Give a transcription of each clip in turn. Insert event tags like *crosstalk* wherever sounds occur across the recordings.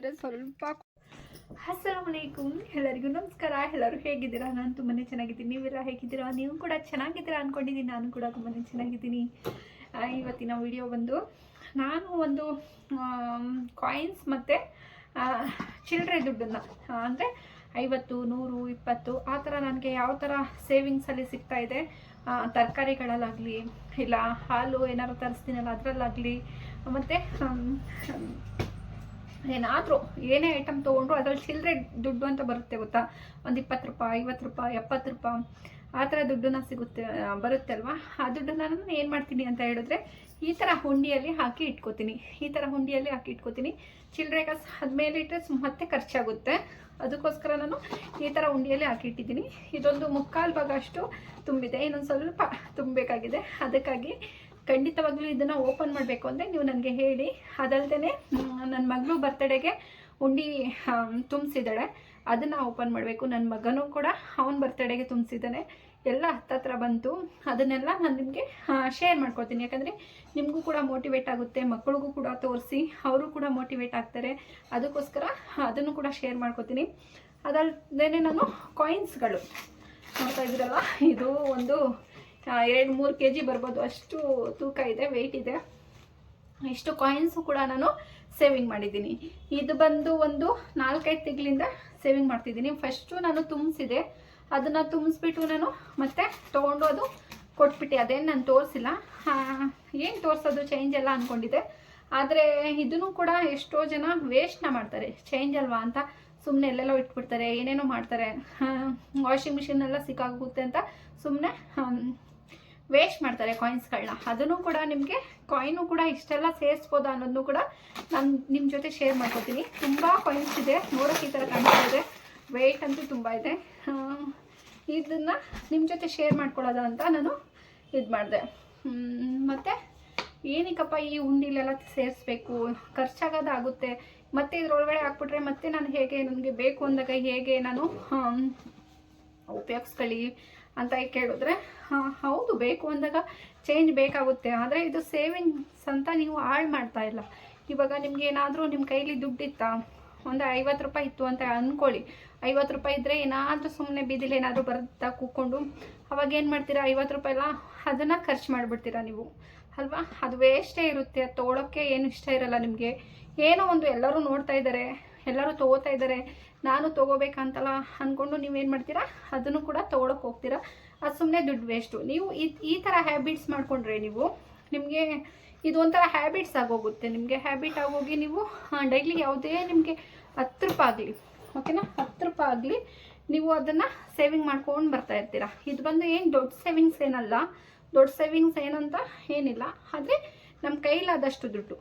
ಆದರೆ ಸ್ವಲ್ಪ ಅಸ್ಸಲಾಮಲೈಕುಮ್ ಎಲ್ಲರಿಗೂ ನಮಸ್ಕಾರ. ಎಲ್ಲರೂ ಹೇಗಿದ್ದೀರಾ? ನಾನು ತುಂಬಾ ಚೆನ್ನಾಗಿದ್ದೀನಿ. ನೀವೆಲ್ಲ ಹೇಗಿದ್ದೀರಾ? ನೀವು ಕೂಡ ಚೆನ್ನಾಗಿದ್ದೀರಾ ಅಂದ್ಕೊಂಡಿದ್ದೀನಿ ನಾನು ಕೂಡ ತುಂಬಾ ಚೆನ್ನಾಗಿದ್ದೀನಿ. ಇವತ್ತಿನ ವಿಡಿಯೋ ಬಂದು ನಾನು ಒಂದು ಕಾಯಿನ್ಸ್ ಮತ್ತು ಚಿಲ್ಡ್ರೆ ದುಡ್ಡನ್ನು ಅಂದರೆ ಐವತ್ತು ನೂರು ಇಪ್ಪತ್ತು ಆ ಥರ ನನಗೆ ಯಾವ ಥರ ಸೇವಿಂಗ್ಸಲ್ಲಿ ಸಿಗ್ತಾ ಇದೆ? ಆ, ತರಕಾರಿಗಳಲ್ಲಾಗಲಿ ಇಲ್ಲ ಹಾಲು ಏನಾದ್ರು ತರಿಸ್ತೀನಲ್ಲ ಅದರಲ್ಲಾಗಲಿ ಮತ್ತು ಏನಾದರೂ ಏನೇ ಐಟಮ್ ತೊಗೊಂಡ್ರು ಅದ್ರಲ್ಲಿ ಚಿಲ್ಲರೆ ದುಡ್ಡು ಅಂತ ಬರುತ್ತೆ ಗೊತ್ತಾ? ಒಂದು ಇಪ್ಪತ್ತು ರೂಪಾಯಿ, ಐವತ್ತು ರೂಪಾಯಿ, ಎಪ್ಪತ್ತು ರೂಪಾಯಿ ಆ ಥರ ದುಡ್ಡನ್ನ ಸಿಗುತ್ತೆ ಬರುತ್ತೆ ಅಲ್ವಾ? ಆ ದುಡ್ಡನ್ನ ನಾನು ಏನು ಮಾಡ್ತೀನಿ ಅಂತ ಹೇಳಿದ್ರೆ ಈ ಥರ ಹುಂಡಿಯಲ್ಲಿ ಹಾಕಿ ಇಟ್ಕೋತೀನಿ. ಈ ಥರ ಹುಂಡಿಯಲ್ಲಿ ಹಾಕಿ ಇಟ್ಕೋತೀನಿ. ಚಿಲ್ಲರೆ ಕಾಸು ಅದ್ಮೇಲೆ ಇಟ್ಟರೆ ಮತ್ತೆ ಖರ್ಚಾಗುತ್ತೆ. ಅದಕ್ಕೋಸ್ಕರ ನಾನು ಈ ಥರ ಉಂಡಿಯಲ್ಲಿ ಹಾಕಿಟ್ಟಿದ್ದೀನಿ ಇದೊಂದು ಮುಕ್ಕಾಲು ಭಾಗ ಅಷ್ಟು ತುಂಬಿದೆ. ಇನ್ನೊಂದು ಸ್ವಲ್ಪ ತುಂಬಬೇಕಾಗಿದೆ. ಅದಕ್ಕಾಗಿ ಖಂಡಿತವಾಗ್ಲೂ ಇದನ್ನು ಓಪನ್ ಮಾಡಬೇಕು ಅಂದರೆ ನೀವು ನನಗೆ ಹೇಳಿ. ಅದಲ್ದೇ ನನ್ನ ಮಗಳು ಬರ್ತಡೆಗೆ ಉಂಡಿ ತುಂಬಿಸಿದ್ದಾಳೆ. ಅದನ್ನು ಓಪನ್ ಮಾಡಬೇಕು. ನನ್ನ ಮಗನೂ ಕೂಡ ಅವನ ಬರ್ತಡೆಗೆ ತುಂಬಿಸಿದ್ದಾನೆ. ಎಲ್ಲ ಹತ್ತತ್ರ ಬಂತು. ಅದನ್ನೆಲ್ಲ ನಾನು ನಿಮಗೆ ಶೇರ್ ಮಾಡ್ಕೊತೀನಿ. ಯಾಕಂದರೆ ನಿಮಗೂ ಕೂಡ ಮೋಟಿವೇಟ್ ಆಗುತ್ತೆ. ಮಕ್ಕಳಿಗೂ ಕೂಡ ತೋರಿಸಿ, ಅವರು ಕೂಡ ಮೋಟಿವೇಟ್ ಆಗ್ತಾರೆ. ಅದಕ್ಕೋಸ್ಕರ ಅದನ್ನು ಕೂಡ ಶೇರ್ ಮಾಡ್ಕೊತೀನಿ. ಅದಲ್ಲದೆ ನಾನು ಕಾಯಿನ್ಸ್ಗಳು ನೋಡ್ತಾ ಇದ್ದೀರಲ್ಲ ಇದು ಒಂದು ಎರಡು ಮೂರು ಕೆ ಜಿ ಬರ್ಬೋದು. ಅಷ್ಟು ತೂಕ ಇದೆ ವೆಯ್ಟ್ ಇದೆ. ಇಷ್ಟು ಕಾಯಿನ್ಸು ಕೂಡ ನಾನು ಸೇವಿಂಗ್ ಮಾಡಿದ್ದೀನಿ. ಇದು ಬಂದು ಒಂದು ನಾಲ್ಕೈದು ತಿಂಗಳಿಂದ ಸೇವಿಂಗ್ ಮಾಡ್ತಿದ್ದೀನಿ. ಫಸ್ಟು ನಾನು ತುಂಬಿಸಿದೆ. ಅದನ್ನು ತುಂಬಿಸ್ಬಿಟ್ಟು ನಾನು ಮತ್ತೆ ತೊಗೊಂಡು ಅದು ಕೊಟ್ಬಿಟ್ಟೆ. ಅದೇನು ನಾನು ತೋರಿಸಿಲ್ಲ. ಏನು ತೋರಿಸೋದು? ಚೇಂಜ್ ಎಲ್ಲ ಅಂದ್ಕೊಂಡಿದ್ದೆ ಆದರೆ ಇದನ್ನು ಕೂಡ ಎಷ್ಟೋ ಜನ ವೇಸ್ಟ್ನ ಮಾಡ್ತಾರೆ. ಚೇಂಜ್ ಅಲ್ವಾ ಅಂತ ಸುಮ್ಮನೆ ಎಲ್ಲೆಲ್ಲೋ ಇಟ್ಬಿಡ್ತಾರೆ. ಏನೇನೋ ಮಾಡ್ತಾರೆ. ವಾಷಿಂಗ್ ಮಿಷಿನ್ ಎಲ್ಲ ಸಿಕ್ಕಾಗುತ್ತೆ ಅಂತ ಸುಮ್ಮನೆ ವೇಸ್ಟ್ ಮಾಡ್ತಾರೆ ಕಾಯಿನ್ಸ್ಗಳನ್ನ ಅದನ್ನು ಕೂಡ ನಿಮಗೆ ಕಾಯಿನು ಕೂಡ ಇಷ್ಟೆಲ್ಲ ಸೇರಿಸ್ಬೋದಾ ಅನ್ನೋದನ್ನು ಕೂಡ ನಾನು ನಿಮ್ಮ ಜೊತೆ ಶೇರ್ ಮಾಡ್ಕೋತೀನಿ. ತುಂಬ ಕಾಯಿನ್ಸ್ ಇದೆ. ನೋಡೋಕೆ ಈ ಥರ ಕಾಣಿಸ್ತಾ ಇದೆ. ವೆಯ್ಟ್ ಅಂತೂ ತುಂಬ ಇದೆ. ಇದನ್ನು ನಿಮ್ಮ ಜೊತೆ ಶೇರ್ ಮಾಡ್ಕೊಳ್ಳೋದ ಅಂತ ನಾನು ಇದು ಮಾಡಿದೆ. ಮತ್ತು ಏನಕ್ಕಪ್ಪ ಈ ಉಂಡಿಲೆಲ್ಲ ಸೇರಿಸ್ಬೇಕು? ಖರ್ಚಾಗೋದಾಗುತ್ತೆ ಮತ್ತೆ ಇದ್ರೊಳಗಡೆ ಹಾಕ್ಬಿಟ್ರೆ ಮತ್ತೆ ನಾನು ಹೇಗೆ, ನನಗೆ ಬೇಕು ಅಂದಾಗ ಹೇಗೆ ನಾನು ಉಪಯೋಗಿಸ್ಕೊಳ್ಳಿ. ಅಂತ ಕೇಳಿದ್ರೆ ಹೌದು, ಬೇಕು ಅಂದಾಗ ಚೇಂಜ್ ಬೇಕಾಗುತ್ತೆ. ಆದರೆ ಇದು ಸೇವಿಂಗ್ಸ್ ಅಂತ ನೀವು ಹಾಳು ಮಾಡ್ತಾ ಇಲ್ಲ. ಇವಾಗ ನಿಮ್ಗೆ ಏನಾದರೂ ನಿಮ್ಮ ಕೈಲಿ ದುಡ್ಡಿತ್ತಾ, ಒಂದು ಐವತ್ತು ರೂಪಾಯಿ ಇತ್ತು ಅಂತ ಅಂದ್ಕೊಳ್ಳಿ ಐವತ್ತು ರೂಪಾಯಿ ಇದ್ದರೆ ಏನಾದರೂ ಸುಮ್ಮನೆ ಬೀದಿಲಿ ಏನಾದರೂ ಬರ್ತಾ ಕೂತ್ಕೊಂಡು, ಅವಾಗ ಏನು ಮಾಡ್ತೀರಾ? ಐವತ್ತು ರೂಪಾಯಿ ಎಲ್ಲ ಅದನ್ನು ಖರ್ಚು ಮಾಡಿಬಿಡ್ತೀರಾ ನೀವು? ಅಲ್ವಾ? ಅದು ವೇಸ್ಟೇ ಇರುತ್ತೆ. ಅದು ತೊಗೊಳೋಕ್ಕೆ ಏನು ಇಷ್ಟ ಇರಲ್ಲ ನಿಮಗೆ. ಏನೋ ಒಂದು ಎಲ್ಲರೂ ನೋಡ್ತಾ ಇದ್ದಾರೆ ಎಲ್ಲರೂ ತೊಗೋತಾ ಇದ್ದಾರೆ ನಾನು ತೊಗೋಬೇಕಂತಲ್ಲ ಅಂದ್ಕೊಂಡು ನೀವೇನು ಮಾಡ್ತೀರಾ? ಅದನ್ನು ಕೂಡ ತೊಗೊಳಕ್ಕೆ ಹೋಗ್ತೀರಾ? ಅದು ಸುಮ್ಮನೆ ದುಡ್ಡು ವೇಸ್ಟು ನೀವು ಈ ಈ ಥರ ಹ್ಯಾಬಿಟ್ಸ್ ಮಾಡಿಕೊಂಡ್ರೆ ನೀವು ನಿಮಗೆ ಇದು ಒಂಥರ ಹ್ಯಾಬಿಟ್ಸ್ ಆಗೋಗುತ್ತೆ. ನಿಮಗೆ ಹ್ಯಾಬಿಟ್ ಆಗೋಗಿ ನೀವು ಡೈಲಿ ಯಾವುದೇ ನಿಮಗೆ ಹತ್ತು ರೂಪಾಯಿ ಆಗಲಿ ಓಕೆನಾ ಹತ್ತು ರೂಪಾಯಿ ಆಗಲಿ ನೀವು ಅದನ್ನು ಸೇವಿಂಗ್ ಮಾಡ್ಕೊಂಡು ಬರ್ತಾ ಇರ್ತೀರಾ. ಇದು ಬಂದು ಏನು ದೊಡ್ಡ ಸೇವಿಂಗ್ಸ್ ಏನಲ್ಲ, ದೊಡ್ಡ ಸೇವಿಂಗ್ಸ್ ಏನಂತ ಏನಿಲ್ಲ. ಆದರೆ ನಮ್ಮ ಕೈಲಾದಷ್ಟು ದುಡ್ಡು.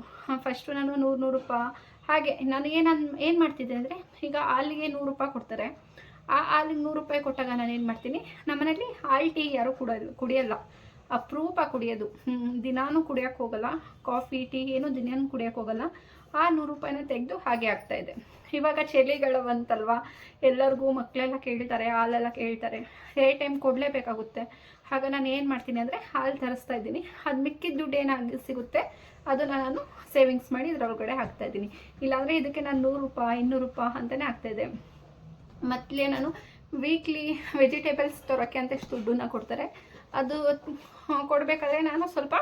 ಫಸ್ಟು ನಾನು ನೂರು ನೂರು ರೂಪಾಯಿ ಹಾಗೆ ನಾನು ಏನು ಏನು ಮಾಡ್ತಿದ್ದೆ ಅಂದರೆ, ಈಗ ಹಾಲಿಗೆ ನೂರು ರೂಪಾಯಿ ಕೊಡ್ತಾರೆ. ಆ ಹಾಲಿಗೆ ನೂರು ರೂಪಾಯಿ ಕೊಟ್ಟಾಗ ನಾನು ಏನು ಮಾಡ್ತೀನಿ ನಮ್ಮನೇಲಿ ಹಾಲು ಟೀ ಯಾರು ಕುಡೋದು, ಕುಡಿಯಲ್ಲ. ಅಪರೂಪ ಕುಡಿಯೋದು. ದಿನಾನೂ ಕುಡಿಯೋಕ್ಕೆ ಹೋಗಲ್ಲ. ಕಾಫಿ, ಟೀ, ಏನು ದಿನಾನೂ ಕುಡಿಯೋಕ್ಕೆ ಹೋಗಲ್ಲ. ಆ ನೂರು ರೂಪಾಯಿನ ತೆಗೆದು ಹಾಗೆ ಆಗ್ತಾ ಇದೆ. ಇವಾಗ ಚಳಿಗಳು ಬಂತಲ್ವಾ ಎಲ್ಲರಿಗೂ ಮಕ್ಕಳೆಲ್ಲ ಕೇಳ್ತಾರೆ, ಹಾಲೆಲ್ಲ ಕೇಳ್ತಾರೆ. ಏ ಟೈಮ್ ಕೊಡಲೇಬೇಕಾಗುತ್ತೆ. ಆಗ ನಾನು ಏನು ಮಾಡ್ತೀನಿ ಅಂದರೆ ಹಾಲು ತರಿಸ್ತಾ ಇದ್ದೀನಿ. ಅದು ಮಿಕ್ಕಿದ ದುಡ್ಡು ಏನಾಗಿ ಸಿಗುತ್ತೆ ಅದನ್ನು ನಾನು ಸೇವಿಂಗ್ಸ್ ಮಾಡಿ ಇದರೊಳಗಡೆ ಹಾಕ್ತಾ ಇದ್ದೀನಿ. ಇಲ್ಲಾಂದರೆ ಇದಕ್ಕೆ ನಾನು ನೂರು ರೂಪಾಯಿ, ಇನ್ನೂರು ರೂಪಾಯಿ ಅಂತಲೇ ಆಗ್ತಾಯಿದೆ ಮತ್ತೆ ನಾನು ವೀಕ್ಲಿ ವೆಜಿಟೇಬಲ್ಸ್ ತರೋಕ್ಕೆ ಅಂತ ಎಷ್ಟು ದುಡ್ಡನ್ನ ಕೊಡ್ತಾರೆ. ಅದು ಕೊಡಬೇಕಾದ್ರೆ ನಾನು ಸ್ವಲ್ಪ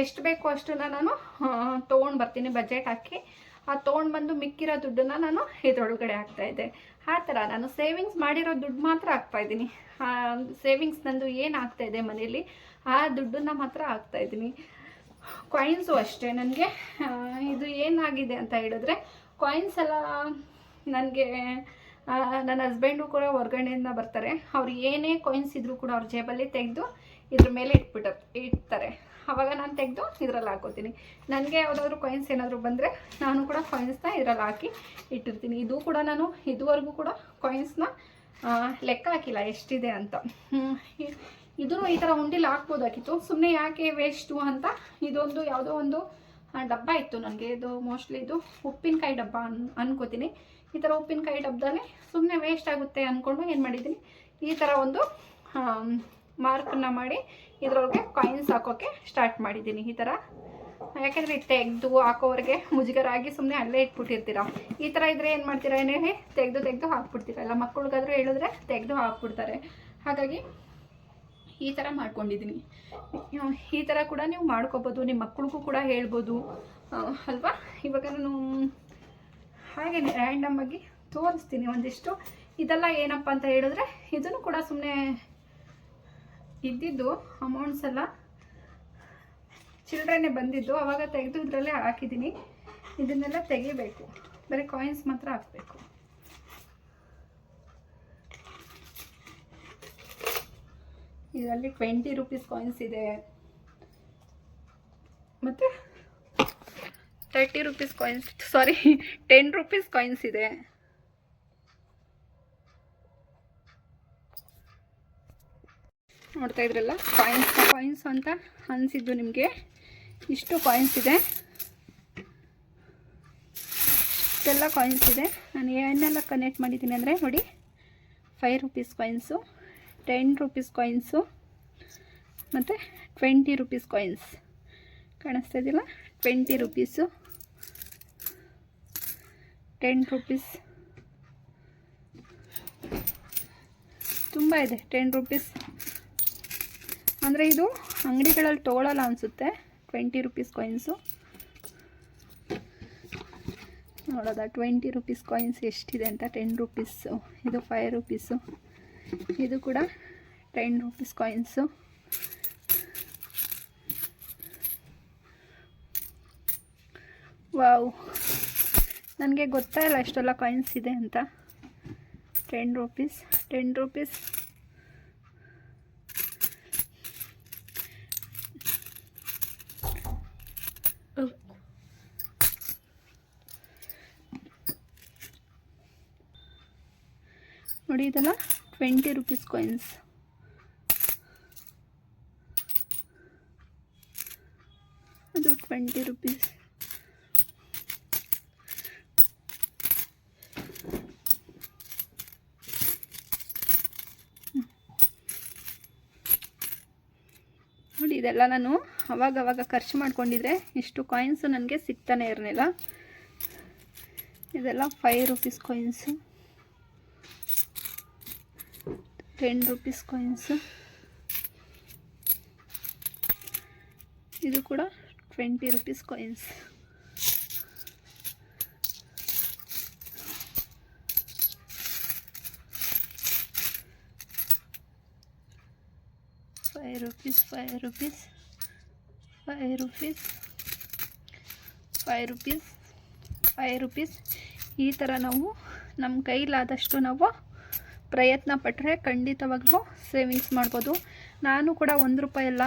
ಎಷ್ಟು ಬೇಕೋ ಅಷ್ಟನ್ನು ನಾನು ತೊಗೊಂಡು ಬರ್ತೀನಿ ಬಜೆಟ್ ಹಾಕಿ. ಆ, ತೊಗೊಂಡು ಬಂದು ಮಿಕ್ಕಿರೋ ದುಡ್ಡನ್ನ ನಾನು ಇದರೊಳಗಡೆ ಹಾಕ್ತಾಯಿದ್ದೆ ಆ ಥರ ನಾನು ಸೇವಿಂಗ್ಸ್ ಮಾಡಿರೋ ದುಡ್ಡು ಮಾತ್ರ ಹಾಕ್ತಾಯಿದ್ದೀನಿ ಸೇವಿಂಗ್ಸ್ ನಂದು ಏನು ಆಗ್ತಾಯಿದೆ ಮನೇಲಿ ಆ ದುಡ್ಡನ್ನ ಮಾತ್ರ ಹಾಕ್ತಾಯಿದ್ದೀನಿ ಕಾಯಿನ್ಸು ಅಷ್ಟೇ ನನಗೆ. ಇದು ಏನಾಗಿದೆ ಅಂತ ಹೇಳಿದ್ರೆ ಕಾಯಿನ್ಸ್ ಎಲ್ಲ ನನಗೆ ನನ್ನ ಹಸ್ಬೆಂಡು ಕೂಡ ಹೊರಗಡೆಯಿಂದ ಬರ್ತಾರೆ. ಅವ್ರು ಏನೇ ಕಾಯಿನ್ಸ್ ಇದ್ರೂ ಕೂಡ ಅವ್ರ ಜೇಬಲ್ಲಿ ತೆಗೆದು ಇದ್ರ ಮೇಲೆ ಇಟ್ಬಿಟ್ಟು, ಇಡ್ತಾರೆ. ಆವಾಗ ನಾನು ತೆಗೆದು ಇದರಲ್ಲಿ ಹಾಕೋತೀನಿ. ನನಗೆ ಯಾವುದಾದ್ರು ಕಾಯಿನ್ಸ್ ಏನಾದರೂ ಬಂದರೆ ನಾನು ಕೂಡ ಕಾಯಿನ್ಸ್ನ ಇದರಲ್ಲಿ ಹಾಕಿ ಇಟ್ಟಿರ್ತೀನಿ. ಇದು ಕೂಡ ನಾನು ಇದುವರೆಗೂ ಕೂಡ ಕಾಯಿನ್ಸ್ನ ಲೆಕ್ಕ ಹಾಕಿಲ್ಲ, ಎಷ್ಟಿದೆ ಅಂತ. ಇದೂ ಈ ಥರ ಉಂಡಿಲಿ ಹಾಕ್ಬೋದಾಗಿತ್ತು ಸುಮ್ಮನೆ ಯಾಕೆ ವೇಸ್ಟು ಅಂತ? ಇದೊಂದು ಯಾವುದೋ ಒಂದು ಡಬ್ಬ ಇತ್ತು ನನಗೆ. ಇದು ಮೋಸ್ಟ್ಲಿ ಇದು ಉಪ್ಪಿನಕಾಯಿ ಡಬ್ಬ ಅನ್, ಅನ್ಕೋತೀನಿ. ಈ ಥರ ಉಪ್ಪಿನಕಾಯಿ ಡಬ್ಬದಲ್ಲಿ ಸುಮ್ಮನೆ ವೇಸ್ಟ್ ಆಗುತ್ತೆ ಅಂದ್ಕೊಂಡು ಏನು ಮಾಡಿದ್ದೀನಿ? ಈ ಥರ ಒಂದು ಮಾರ್ಕನ್ನ ಮಾಡಿ ಇದರೊಳಗೆ ಕಾಯಿನ್ಸ್ ಹಾಕೋಕ್ಕೆ ಸ್ಟಾರ್ಟ್ ಮಾಡಿದ್ದೀನಿ ಈ ಥರ. ಯಾಕೆಂದರೆ ತೆಗೆದು ಹಾಕೋವ್ರಿಗೆ ಮುಜುಗರ ಆಗಿ ಸುಮ್ಮನೆ ಅಲ್ಲೇ ಇಟ್ಬಿಟ್ಟಿರ್ತೀರ. ಈ ಥರ ಇದ್ರೆ ಏನು ಮಾಡ್ತೀರಾ ಏನು ಹೇಳಿ? ತೆಗೆದು ತೆಗೆದು ಹಾಕ್ಬಿಡ್ತೀರಲ್ಲ ಮಕ್ಳಿಗಾದ್ರೂ ಹೇಳಿದ್ರೆ ತೆಗೆದು ಹಾಕ್ಬಿಡ್ತಾರೆ. ಹಾಗಾಗಿ ಈ ಥರ ಮಾಡ್ಕೊಂಡಿದ್ದೀನಿ. ಈ ಥರ ಕೂಡ ನೀವು ಮಾಡ್ಕೋಬೋದು. ನಿಮ್ಮ ಮಕ್ಕಳಿಗೂ ಕೂಡ ಹೇಳ್ಬೋದು. ಅಲ್ವಾ? ಇವಾಗ ನಾನು ಹಾಗೆ ರ್ಯಾಂಡಮ್ ಆಗಿ ತೋರಿಸ್ತೀನಿ ಒಂದಿಷ್ಟು. ಇದೆಲ್ಲ ಏನಪ್ಪ ಅಂತ ಹೇಳಿದ್ರೆ ಇದನ್ನು ಕೂಡ ಸುಮ್ಮನೆ ಇದ್ದಿದ್ದು ಅಮೌಂಟ್ಸ್ ಎಲ್ಲ ಚಿಲ್ಡ್ರನ್ನೇ ಬಂದಿದ್ದು. ಅವಾಗ ತೆಗೆದು ಇದರಲ್ಲೇ ಹಾಕಿದ್ದೀನಿ. ಇದನ್ನೆಲ್ಲ ತೆಗಿಬೇಕು. ಬರೀ ಕಾಯಿನ್ಸ್ ಮಾತ್ರ ಹಾಕಬೇಕು. ಇದರಲ್ಲಿ ಟ್ವೆಂಟಿ ರುಪೀಸ್ ಕಾಯಿನ್ಸ್ ಇದೆ. ಮತ್ತು thirty rupees coins sorry ten rupees coins ಇದೆ. ನೋಡ್ತಾ ಇದ್ರಲ್ಲ? ಕಾಯಿನ್ಸ್ ಕಾಯಿನ್ಸ್ ಅಂತ ಅನಿಸಿದ್ದು ನಿಮಗೆ. ಇಷ್ಟು ಕಾಯಿನ್ಸ್ ಇದೆ. ಇಷ್ಟೆಲ್ಲ ಕಾಯಿನ್ಸ್ ಇದೆ. ನಾನು ಏನೆಲ್ಲ ಕನೆಕ್ಟ್ ಮಾಡಿದ್ದೀನಿ ಅಂದರೆ ನೋಡಿ five rupees coins ten rupees coins ಮತ್ತು ಟ್ವೆಂಟಿ ರುಪೀಸ್ ಕಾಯಿನ್ಸ್ ಕಾಣಿಸ್ತಾ ಇದೆಯಲ್ಲ? ಟ್ವೆಂಟಿ ರುಪೀಸು ಟೆನ್ ರುಪೀಸ್ ತುಂಬ ಇದೆ. ಟೆನ್ ರುಪೀಸ್ ಅಂದರೆ ಇದು ಅಂಗಡಿಗಳಲ್ಲಿ ತೊಗೊಳಲ್ಲ ಅನಿಸುತ್ತೆ. ಟ್ವೆಂಟಿ ರುಪೀಸ್ ಕಾಯಿನ್ಸು ನೋಡೋದ ಟ್ವೆಂಟಿ ರುಪೀಸ್ ಕಾಯಿನ್ಸ್ ಎಷ್ಟಿದೆ ಅಂತ ಟೆನ್ ರುಪೀಸು ಇದು ಫೈವ್ ರುಪೀಸು ಇದು ಕೂಡ ಟೆನ್ ರುಪೀಸ್ ಕಾಯಿನ್ಸು ವಾವ್ ನನಗೆ ಗೊತ್ತಾಯಿಲ್ಲ ಇಷ್ಟೆಲ್ಲ ಕಾಯಿನ್ಸ್ ಇದೆ ಅಂತ. ಟೆನ್ ರುಪೀಸ್ ಟೆನ್ ರುಪೀಸ್ ಇದೆಲ್ಲ ಟ್ವೆಂಟಿ ರುಪೀಸ್ ಕಾಯಿನ್ಸ್ ಅದು ಟ್ವೆಂಟಿ ರುಪೀಸ್. ನೋಡಿ, ಇದೆಲ್ಲ ನಾನು ಅವಾಗ ಅವಾಗ ಖರ್ಚು ಮಾಡ್ಕೊಂಡಿದ್ರೆ ಇಷ್ಟು ಕಾಯಿನ್ಸು ನನಗೆ ಸಿಗ್ತಾನೆ ಇರಲಿಲ್ಲ. ಇದೆಲ್ಲ five rupees coins ten rupees coins ಇದು ಕೂಡ twenty rupees coins five rupees five rupees five rupees five rupees five rupees ಈ ಥರ ನಾವು ನಮ್ಮ ಕೈಲಾದಷ್ಟು ನಾವು ಪ್ರಯತ್ನ ಪಟ್ಟರೆ ಖಂಡಿತವಾಗ್ಲೂ ಸೇವಿಂಗ್ಸ್ ಮಾಡ್ಬೋದು. ನಾನು ಕೂಡ ಒಂದು ರೂಪಾಯಿ ಎಲ್ಲ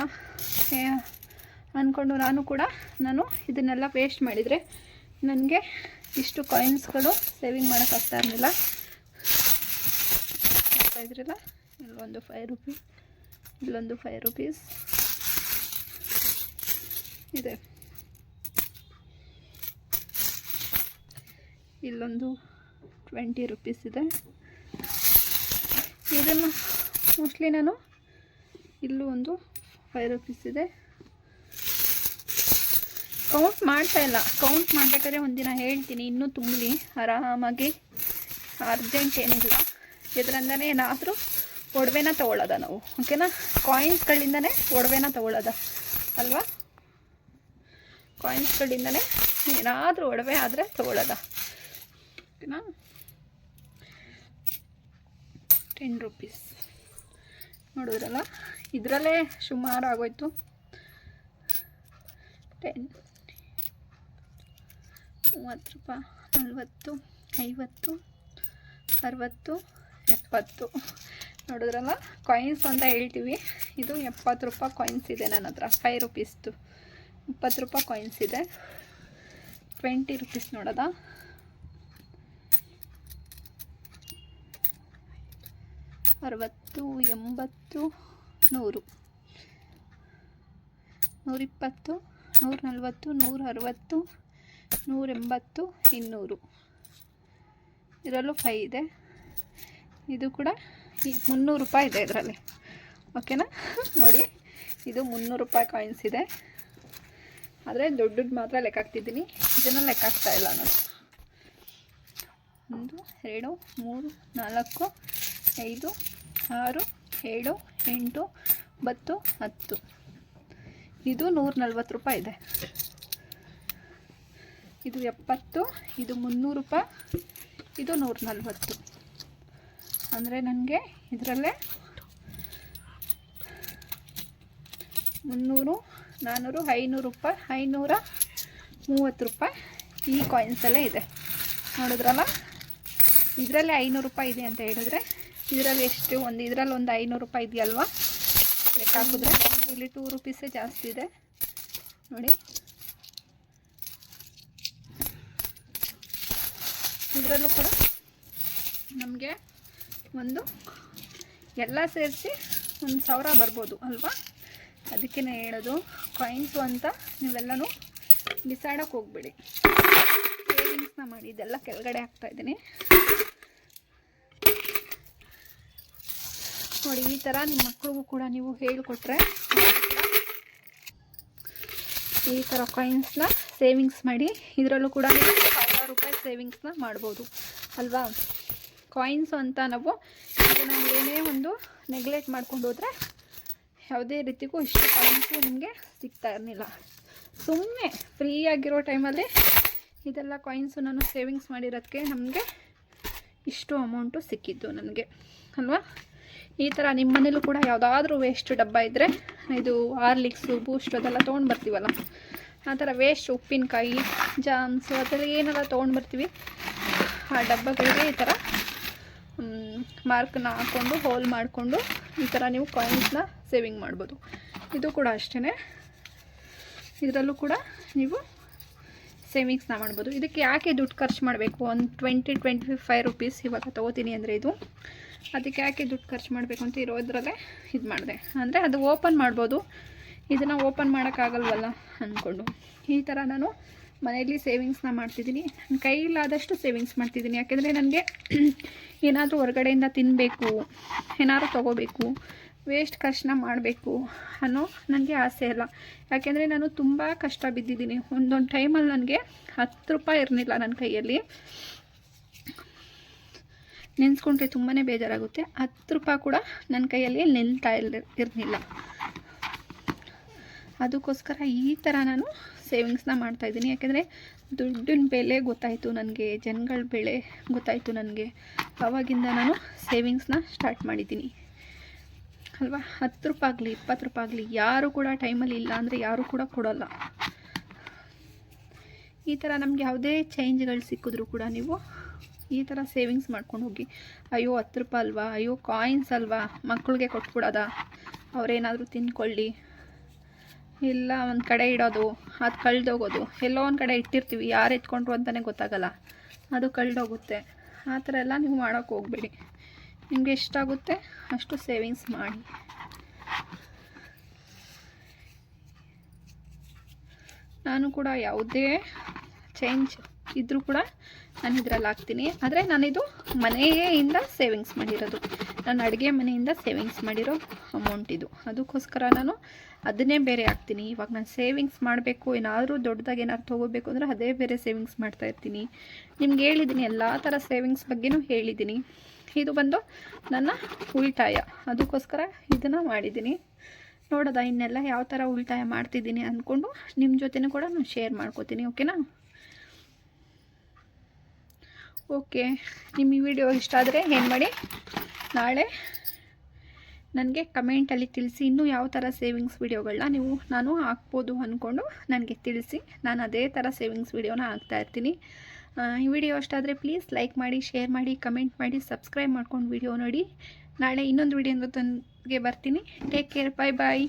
ಅಂದ್ಕೊಂಡು ನಾನು ಕೂಡ ನಾನು ಇದನ್ನೆಲ್ಲ ವೇಸ್ಟ್ ಮಾಡಿದರೆ ನನಗೆ ಇಷ್ಟು ಕಾಯಿನ್ಸ್ಗಳು ಸೇವಿಂಗ್ ಮಾಡೋಕ್ಕಾಗ್ತಾ ಇರಲಿಲ್ಲ. ಇದ್ರಲ್ಲ. ಇಲ್ಲೊಂದು ಫೈವ್ ರುಪೀಸ್ ಇಲ್ಲೊಂದು ಫೈವ್ ರುಪೀಸ್ ಇದೆ. ಇಲ್ಲೊಂದು ಟ್ವೆಂಟಿ ರುಪೀಸ್ ಇದೆ. ಇದನ್ನು ಮೋಸ್ಟ್ಲಿ ನಾನು ಇಲ್ಲೂ ಒಂದು ಫೈವ್ ರುಪೀಸ್ ಇದೆ. ಕೌಂಟ್ ಮಾಡ್ತಾ ಇಲ್ಲ. ಕೌಂಟ್ ಮಾಡಬೇಕಾದ್ರೆ ಒಂದಿನ ಹೇಳ್ತೀನಿ. ಇನ್ನೂ ತುಂಬಲಿ ಆರಾಮಾಗಿ ಅರ್ಜೆಂಟ್ ಏನಿಲ್ಲ. ಇದರಿಂದನೇ ಏನಾದರೂ ಒಡವೆನ ತೊಗೊಳ್ಳೋದ ನಾವು. ಓಕೆನಾ ಕಾಯಿನ್ಸ್ಗಳಿಂದನೇ ಒಡವೆನ ತೊಗೊಳ್ಳೋದ. ಅಲ್ವಾ? ಕಾಯಿನ್ಸ್ಗಳಿಂದನೇ ಏನಾದರೂ ಒಡವೆ ಆದರೆ ತೊಗೊಳ್ಳೋದ. ಓಕೆನಾ ಟೆನ್ ರುಪೀಸ್ ನೋಡಿದ್ರಲ್ಲ? ಇದರಲ್ಲೇ ಸುಮಾರು ಆಗೋಯ್ತು. ಟೆನ್ ಮೂವತ್ತು ರೂಪಾಯಿ, ನಲ್ವತ್ತು, ಐವತ್ತು, ಅರವತ್ತು, ಎಪ್ಪತ್ತು. ನೋಡಿದ್ರಲ್ಲ? ಕಾಯಿನ್ಸ್ ಅಂತ ಹೇಳ್ತೀವಿ. ಇದು ಎಪ್ಪತ್ತು ರೂಪಾಯಿ ಕಾಯಿನ್ಸ್ ಇದೆ ನನ್ನ ಹತ್ರ. ಫೈವ್ ರುಪೀಸ್ದು ಇಪ್ಪತ್ತು ರೂಪಾಯಿ ಕಾಯಿನ್ಸ್ ಇದೆ. ಟ್ವೆಂಟಿ ರುಪೀಸ್ ನೋಡೋದಾ? ಅರವತ್ತು, ಎಂಬತ್ತು, ನೂರು. ನೂರಿಪ್ಪತ್ತು ನೂರ ನಲ್ವತ್ತು ನೂರ ಅರವತ್ತು ನೂರ ಎಂಬತ್ತು ಇನ್ನೂರು. ಇದರಲ್ಲೂ ಫೈ ಇದೆ. ಇದು ಕೂಡ ಮುನ್ನೂರು ರೂಪಾಯಿ ಇದೆ ಇದರಲ್ಲಿ. ಓಕೆನಾ ನೋಡಿ, ಇದು ಮುನ್ನೂರು ರೂಪಾಯಿ ಕಾಯಿನ್ಸ್ ಇದೆ. ಆದರೆ ದೊಡ್ಡದು ಮಾತ್ರ ಲೆಕ್ಕ ಹಾಕ್ತಿದ್ದೀನಿ. ಇದನ್ನು ಲೆಕ್ಕ ಹಾಕ್ತಾ ಇಲ್ಲ ನಾನು. ಒಂದು, ಎರಡು, ಮೂರು, ನಾಲ್ಕು, ಐದು ಆರು, ಏಳು, ಎಂಟು ಒಂಬತ್ತು ಹತ್ತು. ಇದು ನೂರ ನಲ್ವತ್ತು ರೂಪಾಯಿ ಇದೆ. ಇದು ಎಪ್ಪತ್ತು, ಇದು ಮುನ್ನೂರು ರೂಪಾಯಿ, ಇದು ನೂರ ನಲ್ವತ್ತು ಅಂದರೆ ನನಗೆ ಇದರಲ್ಲೇ ಮುನ್ನೂರು ನಾನ್ನೂರು ಐನೂರು ರೂಪಾಯಿ, ಐನೂರ ಮೂವತ್ತು ರೂಪಾಯಿ ಈ ಕಾಯಿನ್ಸಲ್ಲೇ ಇದೆ. ನೋಡಿದ್ರಲ್ಲ? ಇದರಲ್ಲೇ ಐನೂರು ರೂಪಾಯಿ ಇದೆ ಅಂತ ಹೇಳಿದ್ರೆ ಇದರಲ್ಲಿ ಎಷ್ಟು? ಒಂದು ಇದರಲ್ಲಿ ಒಂದು ಐನೂರು ರೂಪಾಯಿ ಇದೆಯಲ್ವಾ? ಲೆಕ್ಕ ಹಾಕಿದ್ರೆ? ಇಲ್ಲಿ ಟೂ ರುಪೀಸೇ ಜಾಸ್ತಿ ಇದೆ. ನೋಡಿ. ಇದರಲ್ಲೂ ಕೂಡ ನಮಗೆ ಒಂದು ಎಲ್ಲ ಸೇರಿಸಿ ಒಂದು ಸಾವಿರ ಬರ್ಬೋದು ಅಲ್ವಾ? ಅದಕ್ಕೇ ಹೇಳೋದು. ಕಾಯಿನ್ಸು ಅಂತ ನೀವೆಲ್ಲನೂ ಬಿಸಾಡೋಕ್ಕೆ ಹೋಗ್ಬೇಡಿ. ಸೇವಿಂಗ್ಸ್ನ ಮಾಡಿ ಇದೆಲ್ಲ ಕೆಳಗಡೆ ಹಾಕ್ತಾ ನೋಡಿ, ಈ ಥರ ನಿಮ್ಮ ಮಕ್ಳಿಗೂ ಕೂಡ ನೀವು ಹೇಳಿಕೊಟ್ರೆ. ಈ ಥರ ಕಾಯಿನ್ಸ್ನ ಸೇವಿಂಗ್ಸ್ ಮಾಡಿ, ಇದರಲ್ಲೂ ಕೂಡ ನೀವು ಸಾವಿರಾರು ರೂಪಾಯಿ ಸೇವಿಂಗ್ಸ್ನ ಮಾಡ್ಬೋದು. ಅಲ್ವಾ? ಕಾಯಿನ್ಸು ಅಂತ ನಾವು ನಾವು ಏನೇ ಒಂದು ನೆಗ್ಲೆಕ್ಟ್ ಮಾಡ್ಕೊಂಡು ಹೋದರೆ ಯಾವುದೇ ರೀತಿಗೂ ಇಷ್ಟು ಕಾಯಿನ್ಸು ನಿಮಗೆ ಸಿಗ್ತಾ ಇರಲಿಲ್ಲ. ಸುಮ್ಮನೆ ಫ್ರೀ ಆಗಿರೋ ಟೈಮಲ್ಲಿ ಇದೆಲ್ಲ ಕಾಯಿನ್ಸು ನಾನು ಸೇವಿಂಗ್ಸ್ ಮಾಡಿರೋದಕ್ಕೆ ನಮಗೆ ಇಷ್ಟು ಅಮೌಂಟು ಸಿಕ್ಕಿದ್ದು ನನಗೆ ಅಲ್ವಾ? ಈ ಥರ ನಿಮ್ಮ ಮನೇಲೂ ಕೂಡ ಯಾವುದಾದ್ರೂ ವೇಸ್ಟ್ ಡಬ್ಬ ಇದ್ದರೆ ಇದು ಹಾರ್ಲಿಕ್ಸು ಬೂಸ್ಟು ಅದೆಲ್ಲ ತೊಗೊಂಡು ಬರ್ತೀವಲ್ಲ? ಆ ಥರ ವೇಸ್ಟ್ ಉಪ್ಪಿನಕಾಯಿ ಜಾಮ್ಸು ಅದೆಲ್ಲ ಏನೆಲ್ಲ ತೊಗೊಂಡು ಬರ್ತೀವಿ? ಆ ಡಬ್ಬಗಳಿಗೆ ಈ ಥರ ಮಾರ್ಕ್ನ ಹಾಕ್ಕೊಂಡು ಹೋಲ್ ಮಾಡಿಕೊಂಡು ಈ ಥರ ನೀವು ಕಾಯಿನ್ಸ್ನ ಸೇವಿಂಗ್ ಮಾಡ್ಬೋದು. ಇದು ಕೂಡ ಅಷ್ಟೇ ಇದರಲ್ಲೂ ಕೂಡ ನೀವು ಸೇವಿಂಗ್ಸ್ನ ಮಾಡ್ಬೋದು. ಇದಕ್ಕೆ ಯಾಕೆ ದುಡ್ಡು ಖರ್ಚು ಮಾಡಬೇಕು? ಒಂದು ಟ್ವೆಂಟಿ ಟ್ವೆಂಟಿ ಫೈವ್ ರುಪೀಸ್ ಇವಾಗ ತೊಗೋತೀನಿ ಅಂದರೆ ಇದು. ಅದಕ್ಕೆ ಯಾಕೆ ದುಡ್ಡು ಖರ್ಚು ಮಾಡಬೇಕು ಅಂತ ಇರೋದ್ರಲ್ಲೇ ಇದು ಮಾಡಿದೆ. ಅಂದರೆ ಅದು ಓಪನ್ ಮಾಡ್ಬೋದು. ಇದನ್ನು ಓಪನ್ ಮಾಡೋಕ್ಕಾಗಲ್ವಲ್ಲ ಅಂದ್ಕೊಂಡು ಈ ಥರ ನಾನು ಮನೆಯಲ್ಲಿ ಸೇವಿಂಗ್ಸ್ನ ಮಾಡ್ತಿದ್ದೀನಿ. ನನ್ನ ಕೈಲಾದಷ್ಟು ಸೇವಿಂಗ್ಸ್ ಮಾಡ್ತಿದ್ದೀನಿ. ಯಾಕೆಂದರೆ ನನಗೆ *clears throat* ಏನಾದರೂ ಹೊರಗಡೆಯಿಂದ ತಿನ್ನಬೇಕು ಏನಾದರೂ ತೊಗೋಬೇಕು ವೇಸ್ಟ್ ಖರ್ಚನ್ನ ಮಾಡಬೇಕು ಅನ್ನೋ ನನಗೆ ಆಸೆ ಇಲ್ಲ ಯಾಕೆಂದರೆ ನಾನು ತುಂಬ ಕಷ್ಟ ಬಿದ್ದಿದ್ದೀನಿ. ಒಂದೊಂದು ಟೈಮಲ್ಲಿ ನನಗೆ ಹತ್ತು ರೂಪಾಯಿ ಇರಲಿಲ್ಲ ನನ್ನ ಕೈಯಲ್ಲಿ. ನೆನೆಸ್ಕೊಂಡ್ರೆ ತುಂಬಾ ಬೇಜಾರಾಗುತ್ತೆ. ಹತ್ತು ರೂಪಾಯಿ ಕೂಡ ನನ್ನ ಕೈಯಲ್ಲಿ ನಿಲ್ತಾ ಇಲ್ಲ ಇರಲಿಲ್ಲ. ಅದಕ್ಕೋಸ್ಕರ ಈ ಥರ ನಾನು ಸೇವಿಂಗ್ಸ್ನ ಮಾಡ್ತಾಯಿದ್ದೀನಿ ಯಾಕೆಂದರೆ ದುಡ್ಡಿನ ಬೆಲೆ ಗೊತ್ತಾಯಿತು ನನಗೆ, ಜನಗಳ ಬೆಲೆ ಗೊತ್ತಾಯಿತು ನನಗೆ. ಅವಾಗಿಂದ ನಾನು ಸೇವಿಂಗ್ಸ್ನ ಸ್ಟಾರ್ಟ್ ಮಾಡಿದ್ದೀನಿ. ಅಲ್ವಾ? ಹತ್ತು ರೂಪಾಯಿ ಆಗಲಿ, ಇಪ್ಪತ್ತು ರೂಪಾಯಿ ಆಗಲಿ, ಯಾರು ಕೂಡ ಟೈಮಲ್ಲಿ ಇಲ್ಲ ಅಂದರೆ ಯಾರು ಕೂಡ ಕೊಡೋಲ್ಲ. ಈ ಥರ ನಮ್ಗೆ ಯಾವುದೇ ಚೇಂಜ್ಗಳು ಸಿಕ್ಕಿದ್ರು ಕೂಡ ನೀವು ಈ ಥರ ಸೇವಿಂಗ್ಸ್ ಮಾಡ್ಕೊಂಡು ಹೋಗಿ, ಅಯ್ಯೋ, ಹತ್ತು ರೂಪಾಯಿ ಅಲ್ವಾ? ಅಯ್ಯೋ ಕಾಯಿನ್ಸ್ ಅಲ್ವಾ? ಮಕ್ಕಳಿಗೆ ಕೊಟ್ಬಿಡೋದ? ಅವರೇನಾದರೂ ತಿನ್ಕೊಳ್ಳಿ. ಇಲ್ಲ, ಒಂದು ಕಡೆ ಇಡೋದು, ಅದು ಕಳೆದೋಗೋದು. ಎಲ್ಲೋ ಒಂದು ಕಡೆ ಇಟ್ಟಿರ್ತೀವಿ, ಯಾರು ಎತ್ಕೊಂಡ್ರು ಅಂತಲೇ ಗೊತ್ತಾಗಲ್ಲ. ಅದು ಕಳೆದೋಗುತ್ತೆ. ಆ ಥರ ಎಲ್ಲ ನೀವು ಮಾಡೋಕ್ಕೆ ಹೋಗ್ಬೇಡಿ. ನಿಮಗೆ ಎಷ್ಟಾಗುತ್ತೆ ಅಷ್ಟು ಸೇವಿಂಗ್ಸ್ ಮಾಡಿ. ನಾನು ಕೂಡ ಯಾವುದೇ ಚೇಂಜ್ ಇದ್ದರೂ ಕೂಡ ನಾನು ಇದರಲ್ಲಿ ಹಾಕ್ತೀನಿ. ಆದರೆ ನಾನಿದು ಮನೆಯಿಂದ ಸೇವಿಂಗ್ಸ್ ಮಾಡಿರೋದು. ನಾನು ಅಡುಗೆ ಮನೆಯಿಂದ ಸೇವಿಂಗ್ಸ್ ಮಾಡಿರೋ ಅಮೌಂಟ್ ಇದು. ಅದಕ್ಕೋಸ್ಕರ ನಾನು ಅದನ್ನೇ ಬೇರೆ ಹಾಕ್ತೀನಿ. ಇವಾಗ ನಾನು ಸೇವಿಂಗ್ಸ್ ಮಾಡಬೇಕು, ಏನಾದರೂ ದೊಡ್ಡದಾಗಿ ಏನಾದ್ರು ತೊಗೋಬೇಕು ಅಂದರೆ ಅದೇ ಬೇರೆ ಸೇವಿಂಗ್ಸ್ ಮಾಡ್ತಾ ಇರ್ತೀನಿ. ನಿಮ್ಗೆ ಹೇಳಿದ್ದೀನಿ ಎಲ್ಲ ಥರ ಸೇವಿಂಗ್ಸ್ ಬಗ್ಗೆನೂ ಹೇಳಿದ್ದೀನಿ ಇದು ಬಂದು ನನ್ನ ಉಳಿತಾಯ. ಅದಕ್ಕೋಸ್ಕರ ಇದನ್ನು ಮಾಡಿದ್ದೀನಿ ನೋಡೋದ, ಇನ್ನೆಲ್ಲ ಯಾವ ಥರ ಉಳಿತಾಯ ಮಾಡ್ತಿದ್ದೀನಿ ಅಂದ್ಕೊಂಡು ನಿಮ್ಮ ಜೊತೆನೂ ಕೂಡ ನಾನು ಶೇರ್ ಮಾಡ್ಕೋತೀನಿ ಓಕೆನಾ ಓಕೆ ನಿಮ್ಮ ವಿಡಿಯೋ ಇಷ್ಟ ಆದರೆ ಏನು ಮಾಡಿ? ನಾಳೆ ನನಗೆ ಕಮೆಂಟಲ್ಲಿ ತಿಳಿಸಿ ಇನ್ನೂ ಯಾವ ಥರ ಸೇವಿಂಗ್ಸ್ ವಿಡಿಯೋಗಳನ್ನ ನೀವು, ನಾನು ಹಾಕ್ಬೋದು ಅಂದ್ಕೊಂಡು ನನಗೆ ತಿಳಿಸಿ. ನಾನು ಅದೇ ಥರ ಸೇವಿಂಗ್ಸ್ ವಿಡಿಯೋನ ಹಾಕ್ತಾ ಇರ್ತೀನಿ. ಈ ವಿಡಿಯೋ ಅಷ್ಟಾದರೆ ಪ್ಲೀಸ್ ಲೈಕ್ ಮಾಡಿ ಶೇರ್ ಮಾಡಿ ಕಮೆಂಟ್ ಮಾಡಿ ಸಬ್ಸ್ಕ್ರೈಬ್ ಮಾಡ್ಕೊಂಡು ವಿಡಿಯೋ ನೋಡಿ. ನಾಳೆ ಇನ್ನೊಂದು ವಿಡಿಯೋ ಬರ್ತೀನಿ. ಟೇಕ್ ಕೇರ್ ಬಾಯ್ ಬಾಯ್